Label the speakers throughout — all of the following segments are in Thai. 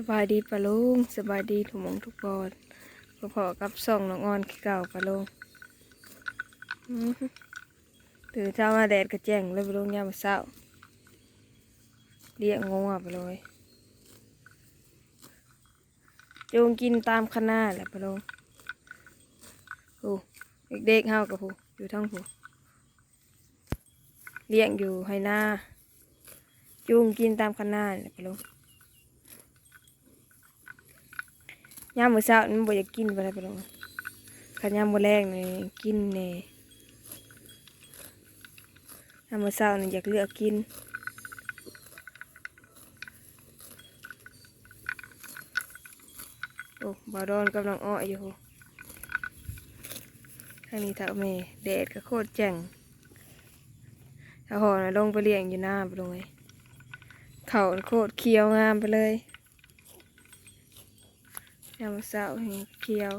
Speaker 1: สบายดีปะลุงสบายดีทุกมองทุกบอนพอๆกับส่องน้องอ่อนขี้เก่าปะลุงตื่นเช้ามาแดดกระแจงเลยปะลุงยามเช้าเลี้ยงงัวปะเลยจูงกินตามคณะแหละปะลุงโอ้เด็กๆเฮากับผู้อยู่ทั้งผู้เลี้ยงอยู่ให้หน้าจูงกินตามคณะแหละปะลุง ยามมื้อเช้ามันบ่อยากกินบ่ได้ปลงคันยามมื้อแรงนี่กินแน่ยามมื้อเช้านี่อยากเลือกกินโอ้บาวดอนกำลังอ้ออยู่ทางนี้เท่าแม่แดดก็โคตรแจ่งถ้าหอนะลงไปเลี้ยงอยู่หน้าไปลงเลยเขาโคตรเขียวงามไปเลย ยามเช้านี่เขียว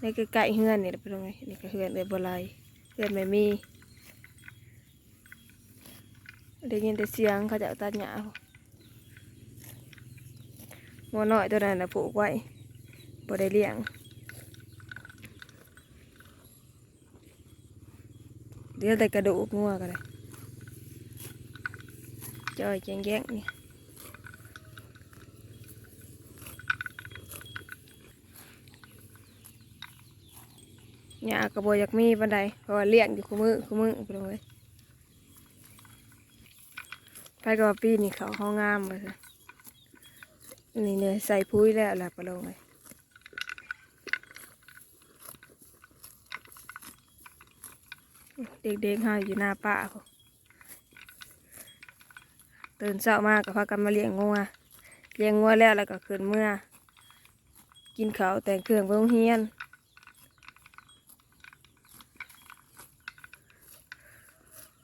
Speaker 1: ในใกล้ๆเฮือนนี่แหละเป็นไงนี่ก็เฮือนเลยบ่ไหลเฮือนไม่มีได้ยินแต่เสียงเขาจะเอาตัดหญ้างัวน้อยตัวนั้นน่ะปลูกไว้บ่ได้เลี้ยงเดี๋ยวแต่กระดูกงัวก็ได้จอยแจงแยงนี่ หญ้าก็บ่อยากมีปานใดเพราะว่าเลี้ยงอยู่คู่มือคู่มือไปเลยไปก็ว่าปีนี้เขาห้องงามไปซะนี่เนี่ยใส่พุ้ยแล้วหล่ะไปลงเลยเด็กๆหาอยู่หน้าป่าเขาตื่นเช้ามากก็พากันมาเลี้ยงงัวเลี้ยงงัวแล้วแล้วก็ขึ้นเมื่อ กินข้าวแต่งเครื่องไปโรงเรียน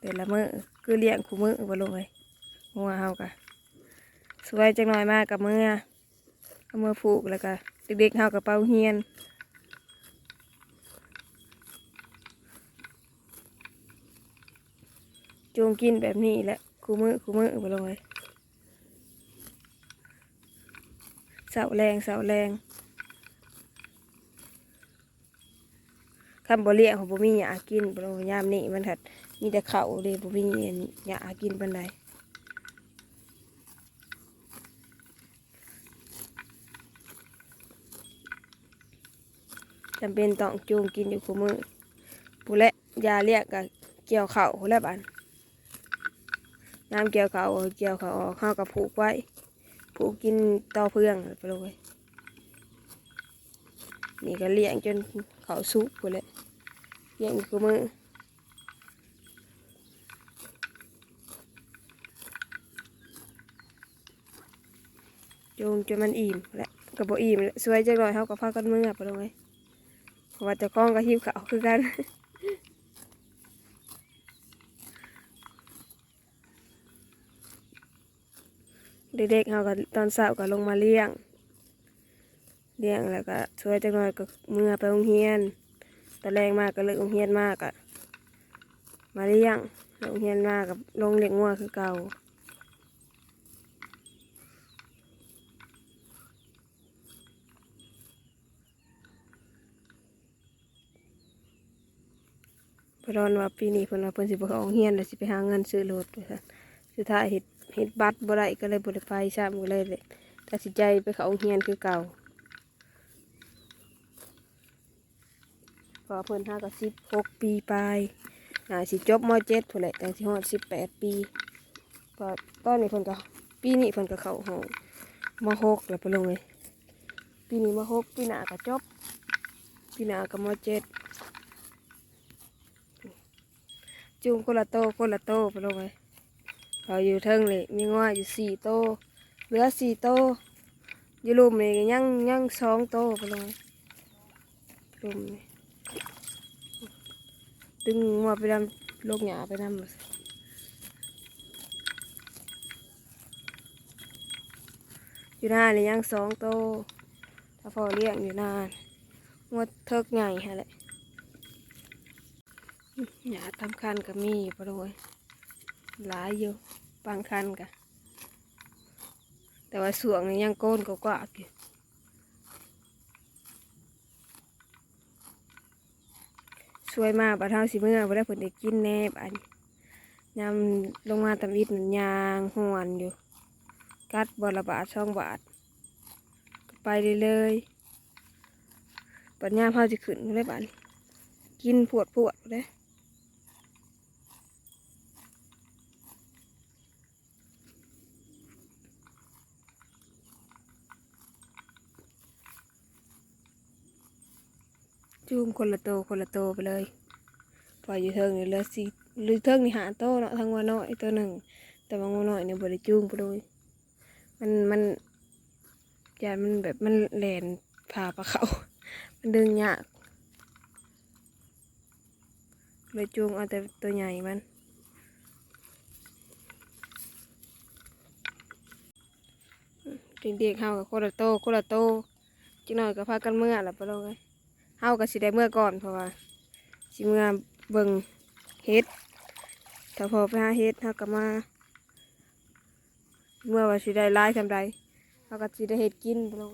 Speaker 1: แต่ละมือคือเลี้ยงคู่มือบ่ลงเลยงัวเฮากะสวยจังหน่อยมากกับเมื่อเอามือผูกแล้วก็เด็กๆเฮากับเป้าเฮียนจูงกินแบบนี้แหละคู่มือคู่มือบ่ลงเลยเสาแรงเสาแรงคำบ่เลี้ยงของบ่มีหยากินบ่ลงยามนี้มันถัด มีแต่เขาเลยบ่มีหยากกินปานใดจำเป็นต้องจูงกินอยู่คู่มือผู้และยาเรียกกับเกี่ยวเขาผู้และบานน้ำเกี่ยวเขาเกี่ยวเขาออกเข้ากับผูกไว้ ผูกกินต่อเพื่องไปเลยนี่ก็เลี้ยงจนเขาสุกผู้และเลี้ยงอยู่คู่มือ จงจนมันอิ่มและกับบอิ่มและสวยจังเลยเขากับพากันเมื่อไปลงไงเพราะว่าจะคล้องกับหิวเขาวคือกันเด็กๆเขาก็ตอนเช้าก็ลงมาเลี้ยง เลี้ยงแล้วก็สวยจังเลยก็เมื่อไปโรงเรียนตอนแรงมากก็เลิกโรงเรียนมากอะมาเลี้ยงเลิกโรงเรียนมากกับลงเลี้ยงงัวคือเก่า พรอนว่าปีนี้เพิ่นว่าเพิ่นสิบ่เข้าโรงเรียนแล้วสิไปหาเงินซื้อรถว่าซั่นสุดท้ายเฮ็ดเฮ็ดบัตรบ่ได้ก็เลยบ่ได้ไปซ้ำก็เลยตัดสินใจไปเข้าโรงเรียนคือเก่าพอเพิ่นหาก็16ปีปลายน่าสิจบม .7 พุ่นแหละจังสิฮอด18 ปีพอตอนนี้เพิ่นก็ปีนี้เพิ่นก็เข้าห้องม .6 แล้วไปลงเลยปีนี้ม .6 ปีหน้าก็จบปีหน้าก็ม .7 จูงคนละโตคนละโตไปลงไปเราอยู่เทิงเลยมีง้ออยู่สี่โตเหลือสี่โตอยู่ลุมนี่ก็ยังยังสองโตไปลงไปลุมนี่ดึงงัวไปดำลกหยาไปนำอยู่หน้านี่ยังสองโตถ้าพอเลี้ยงอยู่นานงัวเทิกใหญ่ฮะแหละ หยาทำคันก็มีอยู่ปะโดยหลายอยู่บางคันกะแต่ว่าสวงนี่ยังโกนกว่าอยู่สวยมากปลาเท่าสิเมื่อบ่ได้ผลได้กินแนบอันยำลงมาตำอิดนั่นยางหวนอยู่ กัดบอละบาทช่องบาทไปเลยๆปัญญามเฮาจะขึ้นเลยบานกินปวดปวดเลย จูงคนละโตคนละโตไปเลยปล่อยอยู่เทิงนี่เหลือสี่หรือเทิงนี่หาโตเนาะทั้งว่าน้อยตัวหนึ่ง แต่ว่างูน้อยเนี่ยบริจูงไปเลยมันมันยานมันแบบมันแหลนผ่าปลาเขามันดึงยากเลยจูงเอาแต่ตัวใหญ่มันเด็กๆเฮากับคนละโตคนละโตจิหน่อยก็พากันเมื่อละปะโลกเอ้ย เฮาก็สิได้เมื่อก่อนเพราะว่าสิเมื่อเบิ่งเฮ็ดถ้าพอไปหาเฮ็ดเฮาก็มา เมื่อว่าสิได้ร้ายทำไรเฮาก็สิได้เฮ็ดกินปลก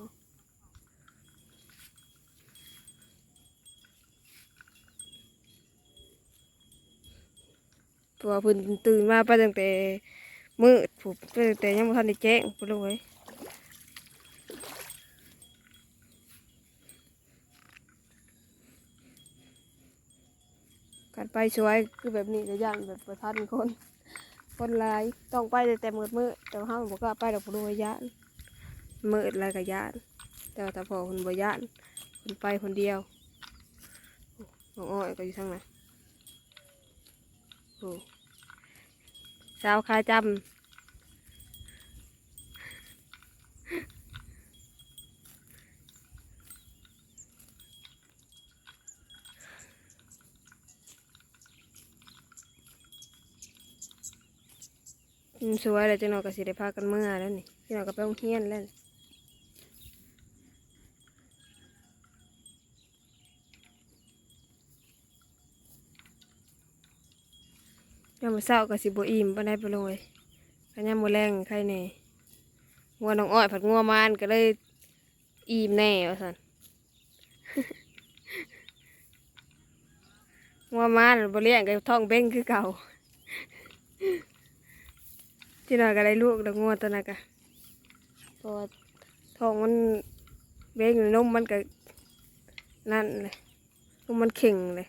Speaker 1: ตัวเพิ่นตื่นมาไปตั้งแต่มืดผูกตั้งแต่ยังบ่ทันได้แจ้งไปเลย การไปช่วยคือแบบนี้ก็ย่านแบบประทันคน คนไลายต้องไปแต่แต่มืดมืดแต่ห้ามบอกว่าไปดอกบ่รู้ว่าย่านมืดอะไรก็ย่าน แต่ว่าถ้าพอคนบ่ย่านคนไปคนเดียวน้องอ้อยก็อยู่ทางไหนโอ้สาวขาจำ สวยเลยจังหนอยก็สิได้พากันเมื่อแล้วนี่จังหนอยก็ไปโรงเรียนแล้วนี่ยามมื้อเช้าก็สิบ่อิ่มปานใดไปเลยก็ยามมื้อแรงใครแน่งัวน้องอ้อยผัดงัวมานก็เลยอิ่มแน่ว่าซั่นงัวมานบ่เลี้ยงก็ท้องเบ้งคือเก่า ที่น้อยก็ได้ลูกดอกงัวตัวนั้นก็พราะว่าท้องมันเบ้งนมมันก็นั่นเลยนมมันเข่งเลย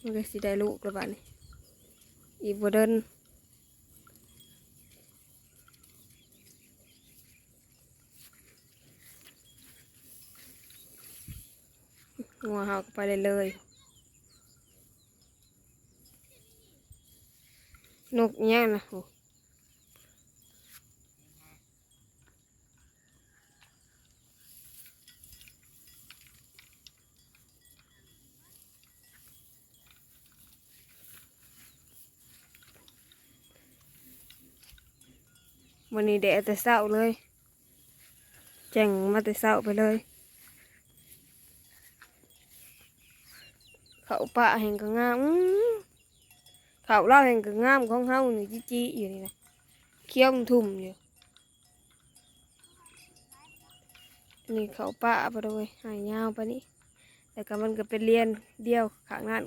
Speaker 1: มันก็สิได้ลูกแล้วบัดนี้อีกบ่เดินงัวเฮาก็ไปเลยเลย นกเนี้ยนะโหวันนี้แดดแต่เศร้าเลย แจ้งมาแต่เศร้าไปเลย เขาป่าแห่งก็งามอื้อ เขาเล่าแห่งก็งามของเฮานี่จีจีอยู่นี่นะเคี้ยวมันทุ่มอยู่นี่เขาป่าไปเลยหายยาวไปนี่แต่ก็มันก็เป็นเรียนเดียวขางนั้น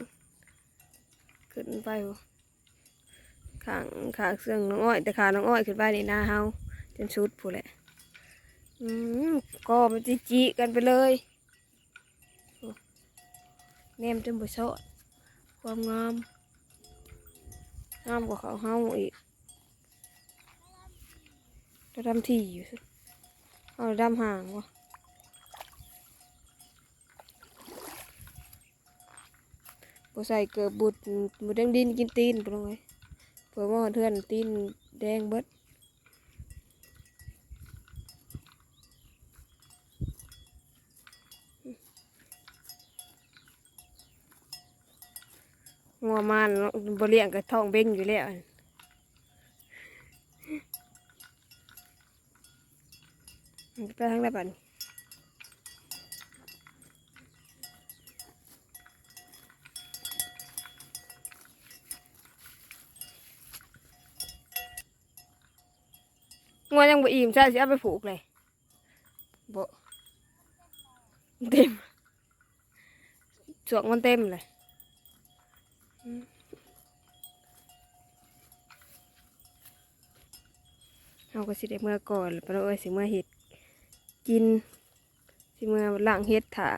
Speaker 1: ขึ้นไปบ่ขางขางเสื่องน้องอ้อยแต่ขาน้องอ้อยขึ้นไปนี่หน้าเฮาจนสุดผู้นแหละอืมก็มันจีจีกันไปเลยแนมจนบ่ชอดความงาม งามกว่าเขาเฮาอีกเราดำที่อยู่สิเอาดำห่างวะบ่ใส่เกือบุดบุดแดงดินกินตีนไปลงเลยเผื่อว่าเทือนตีนแดงเบิด งัวมันเนาะบ่เลี้ยงกับท้องเบ้งอยู่แล้วอั่นมันไปทางไหนบัดนี้งงัวยังบ่อิ่มใช่สิเอาไปผูกเลยบ่เต็มสวกมันเต็มเลย เอาก็สิได้เมื่อก่อนแล้วปะเนาเอ้ยสิเมื่อเห็ดกิน สิเมื่อล้างเห็ดถ่า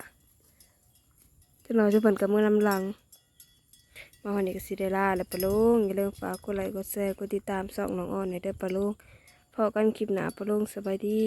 Speaker 1: จะนอนจะเพิ่นกับเมื่อลำลัง มาวันนี้ก็สิได้ลาแล้วปลาลุงอย่าลืมฝากกดไลค์กดแชร์กดติดตามส่องน้องอ้อนในเด้อปลาลุงพอกันคลิปหนาปลาลุงสบายดี